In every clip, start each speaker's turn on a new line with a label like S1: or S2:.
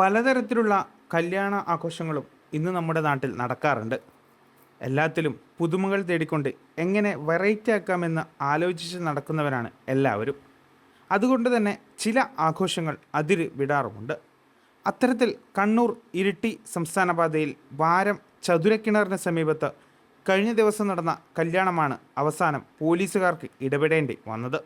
S1: പലതരത്തിലുള്ള കല്യാണ ആഘോഷങ്ങളും ഇന്ന് നമ്മുടെ നാട്ടിൽ നടക്കാറുണ്ട്. എല്ലാത്തിലും പുതുമകൾ തേടിക്കൊണ്ട് എങ്ങനെ വെറൈറ്റി ആക്കാമെന്ന് ആലോചിച്ച് നടക്കുന്നവരാണ് എല്ലാവരും. അതുകൊണ്ട് തന്നെ ചില ആഘോഷങ്ങൾ അതിര് വിടാറുമുണ്ട്. അത്തരത്തിൽ കണ്ണൂർ ഇരിട്ടി സംസ്ഥാന പാതയിൽ വാരം ചതുരക്കിണറിന് സമീപത്ത് കഴിഞ്ഞ ദിവസം നടന്ന കല്യാണമാണ് അവസാനം പോലീസുകാർക്ക് ഇടപെടേണ്ടി വന്നത്.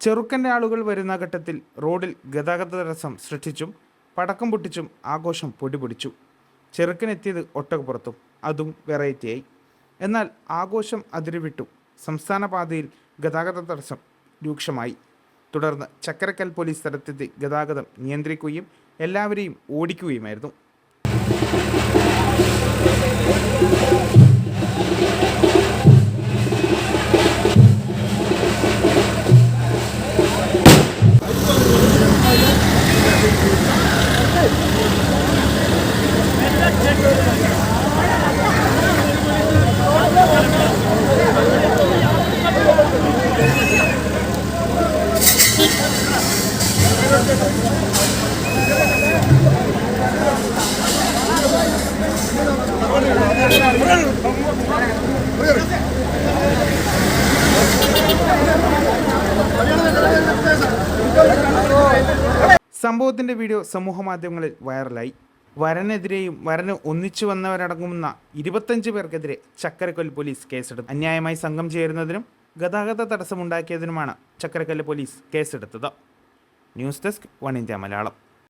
S1: ചെറുക്കന്റെ ആളുകൾ വരുന്ന ഘട്ടത്തിൽ റോഡിൽ ഗതാഗത തടസ്സം സൃഷ്ടിച്ചും പടക്കം പൊട്ടിച്ചും ആഘോഷം പൊടിപൊടിച്ചു. ചെറുക്കനെത്തിയത് ഒട്ടകപ്പുറത്തും അതും വെറൈറ്റിയായി എന്നാൽ ആഘോഷം അതിരുവിട്ടു. സംസ്ഥാന പാതയിൽ ഗതാഗത തടസ്സം രൂക്ഷമായി. തുടർന്ന് ചക്കരക്കൽ പോലീസ് സ്ഥലത്തെത്തി ഗതാഗതം നിയന്ത്രിക്കുകയും എല്ലാവരെയും ഓടിക്കുകയുമായിരുന്നു. സംഭവത്തിന്റെ വീഡിയോ സമൂഹ മാധ്യമങ്ങളിൽ വൈറലായി. വരനെതിരെയും വരന് ഒന്നിച്ചു വന്നവരടങ്ങുന്ന ഇരുപത്തഞ്ച് പേർക്കെതിരെ ചക്കരക്കൊല്ലി പോലീസ് കേസെടുത്തു. അന്യായമായി സംഘം ചേരുന്നതിനും ഗതാഗത തടസ്സമുണ്ടാക്കിയതിനുമാണ് ചക്കരക്കല്ല് പോലീസ് കേസെടുത്തത്. News desk one India Malayalam.